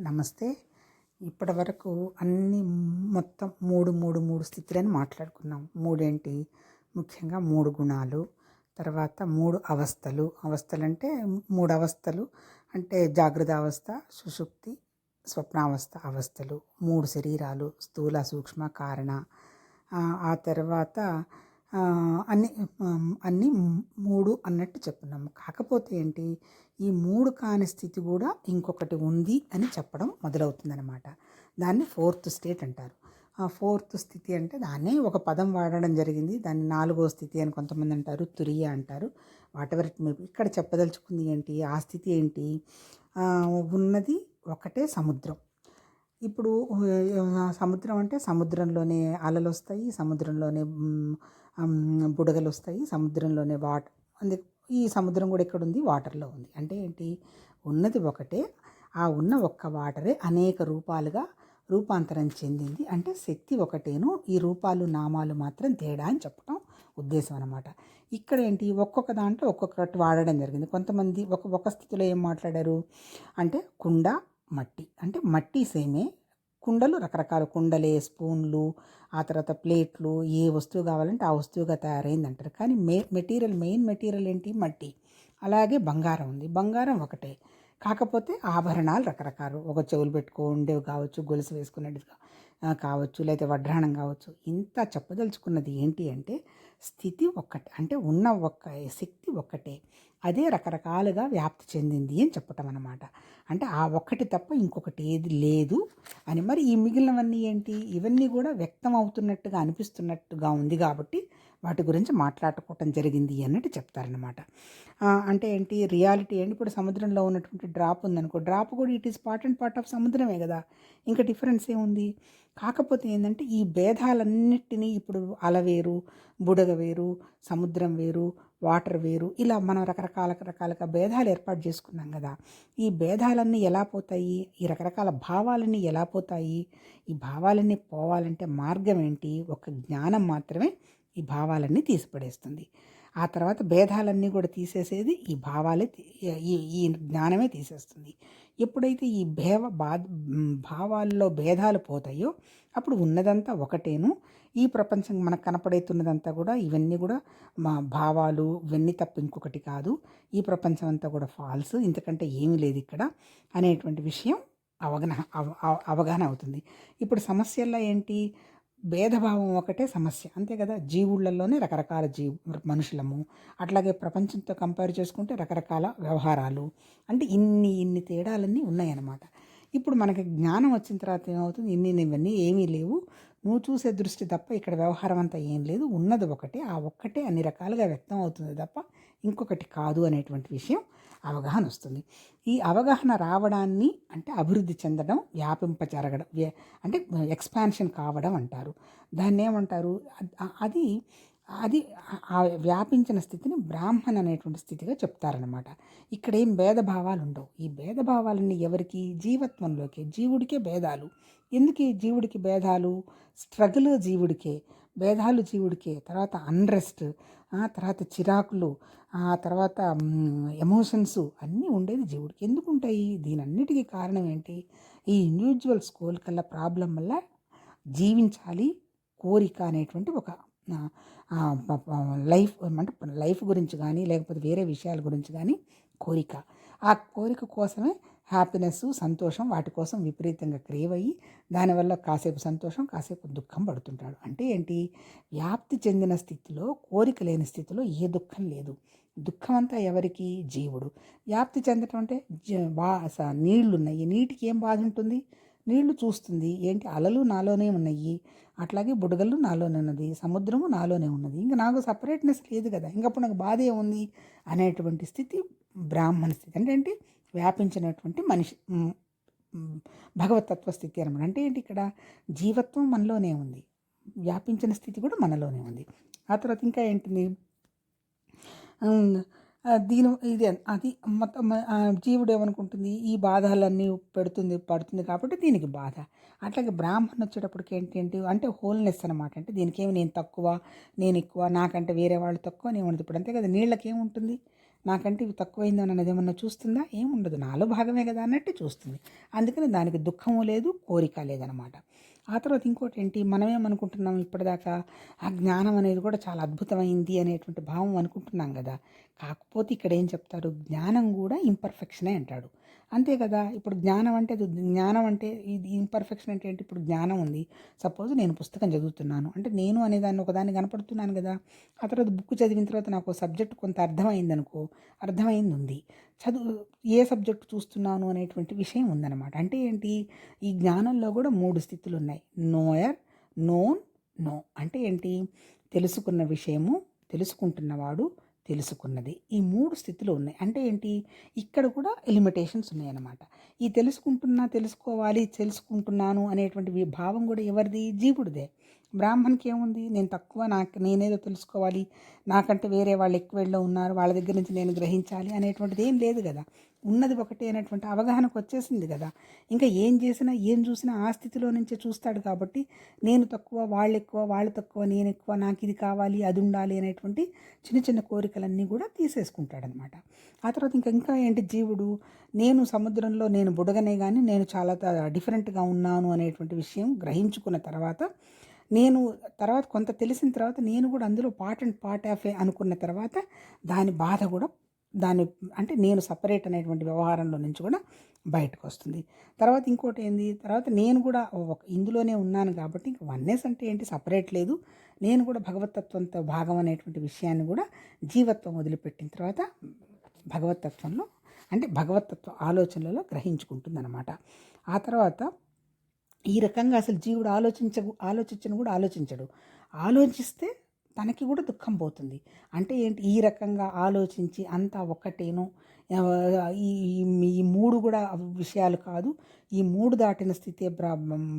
నమస్తే. ఇప్పటి వరకు అన్ని మొత్తం మూడు మూడు మూడు స్థితులను మాట్లాడుకున్నాం. మూడేంటి? ముఖ్యంగా మూడు గుణాలు తర్వాత మూడు అవస్థలు. అవస్థలు అంటే మూడు అవస్థలు అంటే జాగ్రత్త అవస్థ సుషుప్తి స్వప్నావస్థ అవస్థలు. మూడు శరీరాలు స్థూల సూక్ష్మ కారణ. ఆ, తర్వాత అన్ని అన్ని మూడు అన్నట్టు చెప్పున్నాము. కాకపోతే ఏంటి ఈ మూడు కాని స్థితి కూడా ఇంకొకటి ఉంది అని చెప్పడం మొదలవుతుందన్నమాట. దాన్ని ఫోర్త్ స్టేట్ అంటారు. ఆ ఫోర్త్ స్థితి అంటే దాన్నే ఒక పదం వాడడం జరిగింది. దాన్ని నాలుగో స్థితి అని కొంతమంది అంటారు తురియ అంటారు. వాటెవర్ ఇట్ ఇక్కడ చెప్పదలుచుకుంది ఏంటి ఆ స్థితి ఏంటి? ఉన్నది ఒకటే సముద్రం. ఇప్పుడు సముద్రం అంటే సముద్రంలోనే అలలు వస్తాయి సముద్రంలోనే బుడగలు వస్తాయి సముద్రంలోనే వాటర్ అందు ఈ సముద్రం కూడా ఎక్కడ ఉంది వాటర్లో ఉంది. అంటే ఏంటి? ఉన్నది ఒకటే. ఆ ఉన్న ఒక్క వాటరే అనేక రూపాలుగా రూపాంతరం చెందింది. అంటే శక్తి ఒకటేను. ఈ రూపాలు నామాలు మాత్రం తేడా అని చెప్పడం ఉద్దేశం అనమాట ఇక్కడ ఏంటి? ఒక్కొక్క దాంట్లో ఒక్కొక్కటి వాడడం జరిగింది. కొంతమంది ఒక ఒక స్థితిలో ఏం మాట్లాడారు? అంటే కుండ మట్టి. అంటే మట్టి సేమే కుండలు రకరకాల కుండలే స్పూన్లు ఆ తర్వాత ప్లేట్లు ఏ వస్తువు కావాలంటే ఆ వస్తువుగా తయారైంది అంటారు. కానీ మే మెటీరియల్ మెయిన్ మెటీరియల్ ఏంటి? మట్టి. అలాగే బంగారం ఉంది. బంగారం ఒకటే. కాకపోతే ఆభరణాలు రకరకాలు. ఒక చెవులు పెట్టుకో ఉండేవి కావచ్చు గొలుసు వేసుకునేది కావచ్చు కావచ్చు లేకపోతే వడ్రాణం కావచ్చు. ఇంత చెప్పదలుచుకున్నది ఏంటి అంటే స్థితి ఒక్కటే అంటే ఉన్న ఒక్క శక్తి ఒక్కటే. అదే రకరకాలుగా వ్యాప్తి చెందింది అని చెప్పటం అనమాట అంటే ఆ ఒక్కటి తప్ప ఇంకొకటి ఏది లేదు అని. మరి ఈ మిగిలినవన్నీ ఏంటి? ఇవన్నీ కూడా వ్యక్తం అవుతున్నట్టుగా అనిపిస్తున్నట్టుగా ఉంది కాబట్టి వాటి గురించి మాట్లాడుకోవటం జరిగింది అన్నట్టు చెప్తారనమాట అంటే ఏంటి? రియాలిటీ ఏంటి ఇప్పుడు సముద్రంలో ఉన్నటువంటి డ్రాప్ ఉందనుకో డ్రాప్ కూడా it is part and part of సముద్రమే కదా. ఇంకా డిఫరెన్స్ ఏముంది? కాకపోతే ఏంటంటే ఈ భేదాలన్నిటినీ ఇప్పుడు అల వేరు బుడగ వేరు సముద్రం వేరు వాటర్ వేరు ఇలా మనం రకరకాల రకాలుగా భేదాలు ఏర్పాటు చేసుకున్నాం కదా. ఈ భేదాలన్నీ ఎలా పోతాయి? ఈ రకరకాల భావాలన్నీ ఎలా పోతాయి? ఈ భావాలన్నీ పోవాలంటే మార్గం ఏంటి? ఒక జ్ఞానం మాత్రమే ఈ భావాలన్నీ తీసిపడేస్తుంది. ఆ తర్వాత భేదాలన్నీ కూడా తీసేసేది ఈ భావాలే ఈ ఈ జ్ఞానమే తీసేస్తుంది. ఎప్పుడైతే ఈ భేవ బా భావాల్లో భేదాలు పోతాయో అప్పుడు ఉన్నదంతా ఒకటేను. ఈ ప్రపంచం మనకు కనపడైతున్నదంతా కూడా ఇవన్నీ కూడా మా భావాలు ఇవన్నీ తప్ప ఇంకొకటి కాదు. ఈ ప్రపంచం అంతా కూడా ఫాల్స్. ఇంతకంటే ఏమీ లేదు ఇక్కడ అనేటువంటి విషయం అవగాహన అవ- అవగాహన అవుతుంది. ఇప్పుడు సమస్యల్లో ఏంటి? భేదభావం ఒకటే సమస్య. అంతే కదా? జీవుళ్ళల్లోనే రకరకాల జీవు మనుషులము. అట్లాగే ప్రపంచంతో కంపేర్ చేసుకుంటే రకరకాల వ్యవహారాలు. అంటే ఇన్ని ఇన్ని తేడాలన్నీ ఉన్నాయన్నమాట. ఇప్పుడు మనకి జ్ఞానం వచ్చిన తర్వాత ఏమవుతుంది? ఇన్ని ఇవన్నీ ఏమీ లేవు. నువ్వు చూసే దృష్టి తప్ప ఇక్కడ వ్యవహారం అంతా ఏం లేదు. ఉన్నది ఒకటే. ఆ ఒక్కటే అన్ని రకాలుగా వ్యక్తం అవుతుంది తప్ప ఇంకొకటి కాదు అనేటువంటి విషయం అవగాహన వస్తుంది. ఈ అవగాహన రావడాన్ని అంటే అభివృద్ధి చెందడం వ్యాపింప జరగడం అంటే ఎక్స్పాన్షన్ కావడం అంటారు. దాన్ని ఏమంటారు? అది అది ఆ- వ్యాపించిన స్థితిని బ్రాహ్మణ్ అనేటువంటి స్థితిగా చెప్తారనమాట ఇక్కడ ఏం భేదభావాలు ఉండవు. ఈ భేదభావాలన్నీ ఎవరికి? జీవత్వంలోకి. జీవుడికే భేదాలు. ఎందుకు జీవుడికి భేదాలు? స్ట్రగుల్ జీవుడికే. భేదాలు జీవుడికే తర్వాత అన్రెస్ట్ ఆ తర్వాత చిరాకులు ఆ తర్వాత ఎమోషన్స్ అన్నీ ఉండేది జీవుడికి. ఎందుకు ఉంటాయి దీనన్నిటికీ కారణం ఏంటి? ఈ ఇండివిజువల్ స్కూల్ కల్లా ప్రాబ్లం వల్ల జీవించాలి కోరిక అనేటువంటి ఒక లైఫ్ అంటే లైఫ్ గురించి కానీ లేకపోతే వేరే విషయాల గురించి కానీ కోరిక. ఆ కోరిక కోసమే హ్యాపీనెస్ సంతోషం వాటి కోసం విపరీతంగా క్రేవ్ అయ్యి దానివల్ల కాసేపు సంతోషం కాసేపు దుఃఖం పడుతుంటాడు. అంటే ఏంటి? వ్యాప్తి చెందిన స్థితిలో కోరిక లేని స్థితిలో ఏ దుఃఖం లేదు. దుఃఖం అంతా ఎవరికి? జీవుడు. వ్యాప్తి చెందటం అంటే జ- బా స- నీళ్ళు ఉన్నాయి నీటికి ఏం బాధ ఉంటుంది? నీళ్ళు చూస్తుంది. ఏంటి? అలలు నాలోనే ఉన్నాయి. అట్లాగే బుడగలు నాలోనే ఉన్నది. సముద్రము నాలోనే ఉన్నది. ఇంకా నాకు సపరేట్నెస్ లేదు కదా. ఇంకప్పుడు నాకు బాధ ఏముంది అనేటువంటి స్థితి బ్రాహ్మణ స్థితి. అంటే ఏంటి? వ్యాపించినటువంటి మనిషి భగవతత్వ స్థితి అనమాట అంటే ఏంటి ఇక్కడ? జీవత్వం మనలోనే ఉంది. వ్యాపించిన స్థితి కూడా మనలోనే ఉంది. ఆ తర్వాత ఇంకా ఏంటిది? దీని ఇది అది మొత్తం జీవుడు ఏమనుకుంటుంది? ఈ బాధలన్నీ పెడుతుంది పడుతుంది కాబట్టి దీనికి బాధ. అట్లాగే బ్రాహ్మణ్ వచ్చేటప్పటికి ఏంటి ఏంటి అంటే హోల్నెస్ అనమాట అంటే దీనికేమి నేను తక్కువ నేను ఎక్కువ నాకంటే వేరే వాళ్ళు తక్కువ నేను ఉండదు. ఇప్పుడు అంతే కదా నీళ్ళకేముంటుంది? నాకంటే ఇవి తక్కువైందో అన్నది ఏమన్నా చూస్తుందా? ఏముండదు. నాలో భాగమే కదా అన్నట్టు చూస్తుంది. అందుకని దానికి దుఃఖము లేదు కోరిక లేదనమాట ఆ తర్వాత ఇంకోటి ఏంటి మనమేమనుకుంటున్నాం? ఇప్పటిదాకా ఆ జ్ఞానం అనేది కూడా చాలా అద్భుతమైంది అనేటువంటి భావం అనుకుంటున్నాం కదా. కాకపోతే ఇక్కడ ఏం చెప్తారు జ్ఞానం కూడా ఇంపర్ఫెక్షనే అంటాడు. అంతే కదా? ఇప్పుడు జ్ఞానం అంటే అది జ్ఞానం అంటే ఇది ఇంపర్ఫెక్షన్ అంటే ఏంటి? ఇప్పుడు జ్ఞానం ఉంది. సపోజ్ నేను పుస్తకం చదువుతున్నాను. అంటే నేను అనేదాన్ని ఒకదాన్ని కనపడుతున్నాను కదా? ఆ తర్వాత బుక్ చదివిన తర్వాత నాకు సబ్జెక్ట్ కొంత అర్థమైంది అనుకో అర్థమైంది ఉంది చదువు ఏ సబ్జెక్ట్ చూస్తున్నాను అనేటువంటి విషయం ఉందన్నమాట. అంటే ఏంటి? ఈ జ్ఞానంలో కూడా మూడు స్థితులు ఉన్నాయి నోయర్ నోన్ నో అంటే ఏంటి? తెలుసుకున్న విషయము తెలుసుకుంటున్నవాడు తెలుసుకున్నది. ఈ మూడు స్థితులు ఉన్నాయి. అంటే ఏంటి? ఇక్కడ కూడా లిమిటేషన్స్ ఉన్నాయన్నమాట. ఈ తెలుసుకుంటున్నా తెలుసుకోవాలి తెలుసుకుంటున్నాను అనేటువంటి భావం కూడా ఎవరిది? జీవుడిదే. బ్రాహ్మణ్కి ఏముంది? నేను తక్కువ నాకు నేనేదో తెలుసుకోవాలి. నాకంటే వేరే వాళ్ళు ఎక్కువ ఉన్నారు. వాళ్ళ దగ్గర నుంచి నేను గ్రహించాలి అనేటువంటిది ఏం లేదు కదా. ఉన్నది ఒకటే అనేటువంటి అవగాహనకు వచ్చేసింది కదా. ఇంకా ఏం చేసినా ఏం చూసినా ఆ స్థితిలో నుంచే చూస్తాడు కాబట్టి నేను తక్కువ వాళ్ళు ఎక్కువ వాళ్ళు తక్కువ నేను ఎక్కువ నాకు ఇది కావాలి అది ఉండాలి అనేటువంటి చిన్న చిన్న కోరికలన్నీ కూడా తీసేసుకుంటాడనమాట. ఆ తర్వాత ఇంకా ఇంకా ఏంటి? జీవుడు నేను సముద్రంలో నేను బుడగనే కానీ నేను చాలా త- డిఫరెంట్గా ఉన్నాను అనేటువంటి విషయం గ్రహించుకున్న తర్వాత నేను తర్వాత కొంత తెలిసిన తర్వాత నేను కూడా అందులో పార్ట్ అండ్ పార్ట్ ఆఫ్ ఏ అనుకున్న తర్వాత దాని బాధ కూడా దాని అంటే నేను సపరేట్ అనేటువంటి వ్యవహారంలో నుంచి కూడా బయటకు వస్తుంది. తర్వాత ఇంకోటి ఏంది? తర్వాత నేను కూడా ఒక ఇందులోనే ఉన్నాను కాబట్టి ఇంక వన్నెస్ అంటే ఏంటి? సపరేట్ లేదు. నేను కూడా భగవతత్వంతో భాగం అనేటువంటి విషయాన్ని కూడా జీవత్వం వదిలిపెట్టిన తర్వాత భగవతత్వంలో అంటే భగవతత్వ ఆలోచనలలో గ్రహించుకుంటుందన్నమాట. ఆ తర్వాత ఈ రకంగా అసలు జీవుడు ఆలోచించ ఆలోచించను కూడా ఆలోచించడు. ఆలోచిస్తే తనకి కూడా దుఃఖం పోతుంది. అంటే ఏంటి? ఈ రకంగా ఆలోచించి అంతా ఒక్కటేను ఈ ఈ- ఈ మూడు కూడా విషయాలు కాదు. ఈ మూడు దాటిన స్థితి బ్రా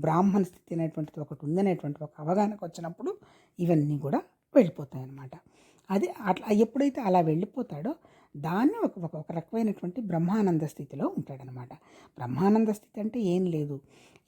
బ్రాహ్మణ స్థితి అనేటువంటిది ఒకటి ఉందనేటువంటి ఒక అవగాహనకు వచ్చినప్పుడు ఇవన్నీ కూడా వెళ్ళిపోతాయి అన్నమాట అది అట్లా ఎప్పుడైతే అలా వెళ్ళిపోతాడో దాన్ని ఒక ఒక రకమైనటువంటి బ్రహ్మానంద స్థితిలో ఉంటాడనమాట. బ్రహ్మానంద స్థితి అంటే ఏం లేదు.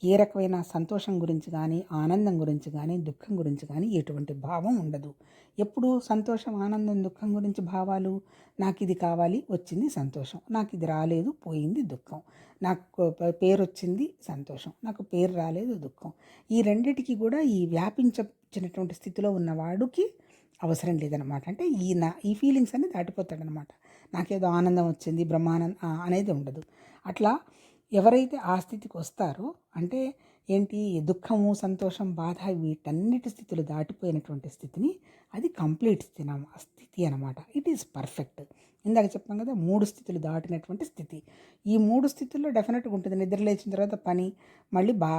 ఏ రకమైన సంతోషం గురించి కానీ ఆనందం గురించి కానీ దుఃఖం గురించి కానీ ఎటువంటి భావం ఉండదు. ఎప్పుడు సంతోషం ఆనందం దుఃఖం గురించి భావాలు? నాకు ఇది కావాలి వచ్చింది సంతోషం. నాకు ఇది రాలేదు పోయింది దుఃఖం. నాకు పేరు వచ్చింది సంతోషం. నాకు పేరు రాలేదు దుఃఖం. ఈ రెండిటికి కూడా ఈ వ్యాపించినటువంటి స్థితిలో ఉన్నవాడికి అవసరం లేదనమాట అంటే ఈ నా ఈ ఫీలింగ్స్ అన్ని దాటిపోతాడనమాట నాకేదో ఆనందం వచ్చింది బ్రహ్మానందం అనేది ఉండదు. అట్లా ఎవరైతే ఆ స్థితికి వస్తారో అంటే ఏంటి దుఃఖము సంతోషం బాధ వీటన్నిటి స్థితులు దాటిపోయినటువంటి స్థితిని అది కంప్లీట్ స్థితి స్థితి అనమాట ఇట్ ఈస్ పర్ఫెక్ట్ ఇందాక చెప్పాం కదా మూడు స్థితులు దాటినటువంటి స్థితి. ఈ మూడు స్థితుల్లో డెఫినెట్గా ఉంటుంది. నిద్ర లేచిన తర్వాత పని మళ్ళీ బా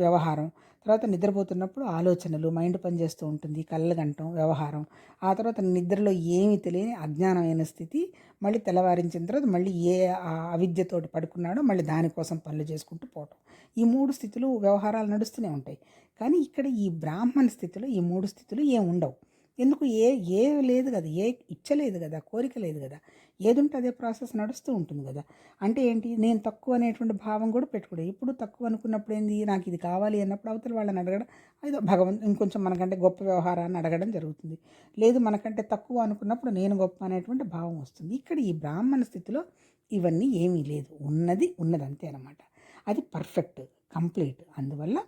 వ్యవహారం. తర్వాత నిద్రపోతున్నప్పుడు ఆలోచనలు మైండ్ పనిచేస్తూ ఉంటుంది కళ్ళ గంటం వ్యవహారం. ఆ తర్వాత నిద్రలో ఏమీ తెలియని అజ్ఞానమైన స్థితి మళ్ళీ తెల్లవారించిన తర్వాత మళ్ళీ ఏ ఆ అవిద్యతోటి పడుకున్నాడో మళ్ళీ దానికోసం పనులు చేసుకుంటూ పోవటం. ఈ మూడు స్థితులు వ్యవహారాలు నడుస్తూనే ఉంటాయి. కానీ ఇక్కడ ఈ బ్రాహ్మణ స్థితిలో ఈ మూడు స్థితులు ఏం ఉండవు. ఎందుకు? ఏ ఏ లేదు కదా ఏ ఇచ్చలేదు కదా కోరిక లేదు కదా. ఏదుంటే అదే ప్రాసెస్ నడుస్తూ ఉంటుంది కదా. అంటే ఏంటి? నేను తక్కువ అనేటువంటి భావం కూడా పెట్టుకోడు. ఎప్పుడు తక్కువ అనుకున్నప్పుడు ఏంది? నాకు ఇది కావాలి అన్నప్పుడు అవతల వాళ్ళని అడగడం ఏదో భగవంతు ఇంకొంచెం మనకంటే గొప్ప వ్యవహారాన్ని అడగడం జరుగుతుంది. లేదు మనకంటే తక్కువ అనుకున్నప్పుడు నేను గొప్ప అనేటువంటి భావం వస్తుంది. ఇక్కడ ఈ బ్రాహ్మణ స్థితిలో ఇవన్నీ ఏమీ లేదు. ఉన్నది ఉన్నది అంతే అనమాట అది పర్ఫెక్ట్ కంప్లీట్. అందువల్ల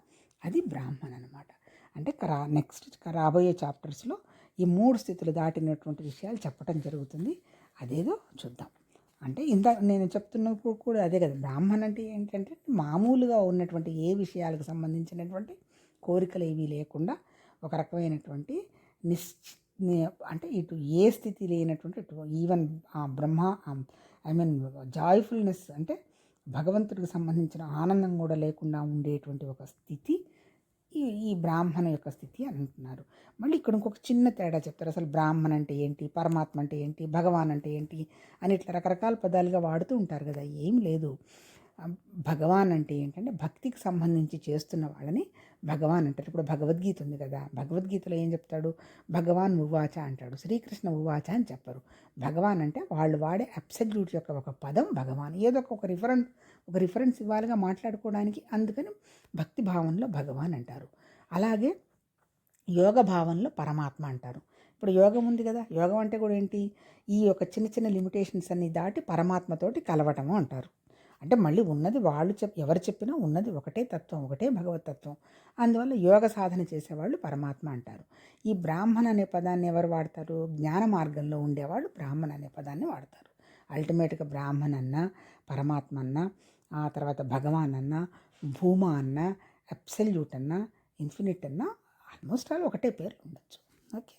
అది బ్రాహ్మణ్ అనమాట అంటే రా నెక్స్ట్ రాబోయే చాప్టర్స్లో ఈ మూడు స్థితులు దాటినటువంటి విషయాలు చెప్పడం జరుగుతుంది. అదేదో చూద్దాం. అంటే ఇంత నేను చెప్తున్నప్పుడు కూడా అదే కదా బ్రాహ్మణ్ అంటే ఏంటంటే మామూలుగా ఉన్నటువంటి ఏ విషయాలకు సంబంధించినటువంటి కోరికలు ఏమీ లేకుండా ఒక రకమైనటువంటి నిశ్ అంటే ఇటు ఏ స్థితి లేనటువంటి ఇటు ఈవెన్ ఆ బ్రహ్మ ఐ మీన్ జాయ్ఫుల్నెస్ అంటే భగవంతుడికి సంబంధించిన ఆనందం కూడా లేకుండా ఉండేటువంటి ఒక స్థితి ఈ ఈ బ్రాహ్మణ యొక్క స్థితి అని అంటున్నారు. మళ్ళీ ఇక్కడ ఇంకొక చిన్న తేడా చెప్తారు. అసలు బ్రాహ్మణ అంటే ఏంటి? పరమాత్మ అంటే ఏంటి? భగవాన్ అంటే ఏంటి? అని ఇట్లా రకరకాల పదాలుగా వాడుతూ ఉంటారు కదా. ఏం లేదు. భగవాన్ అంటే ఏంటంటే భక్తికి సంబంధించి చేస్తున్న వాళ్ళని భగవాన్ అంటారు. ఇప్పుడు భగవద్గీత ఉంది కదా. భగవద్గీతలో ఏం చెప్తాడు? భగవాన్ ఉవాచ అంటాడు. శ్రీకృష్ణ ఉవాచ అని చెప్పరు. భగవాన్ అంటే వాళ్ళు వాడే అబ్సల్యూట్ యొక్క ఒక పదం భగవాన్. ఏదో ఒక- ఒక రిఫరెన్స్ ఒక రిఫరెన్స్ ఇవ్వాలిగా మాట్లాడుకోవడానికి. అందుకని భక్తి భావంలో భగవాన్ అంటారు. అలాగే యోగ భావంలో పరమాత్మ అంటారు. ఇప్పుడు యోగం ఉంది కదా యోగం అంటే కూడా ఏంటి? ఈ యొక్క చిన్న చిన్న లిమిటేషన్స్ అన్ని దాటి పరమాత్మతోటి కలవటము అంటారు. అంటే మళ్ళీ ఉన్నది వాళ్ళు చెప్ ఎవరు చెప్పినా ఉన్నది ఒకటే తత్వం ఒకటే భగవతత్వం అందువల్ల యోగ సాధన చేసేవాళ్ళు పరమాత్మ అంటారు. ఈ బ్రాహ్మణ అనే పదాన్ని ఎవరు వాడతారు? జ్ఞాన మార్గంలో ఉండేవాళ్ళు బ్రాహ్మణ అనే పదాన్ని వాడతారు. అల్టిమేట్గా బ్రాహ్మణ అన్న పరమాత్మ అన్న ఆ తర్వాత భగవాన్ అన్న భూమ అన్న అబ్సల్యూట్ అన్న ఇన్ఫినిట్ అన్న ఆల్మోస్ట్ ఆల్ ఒకటే పేర్లు ఉండొచ్చు. ఓకే.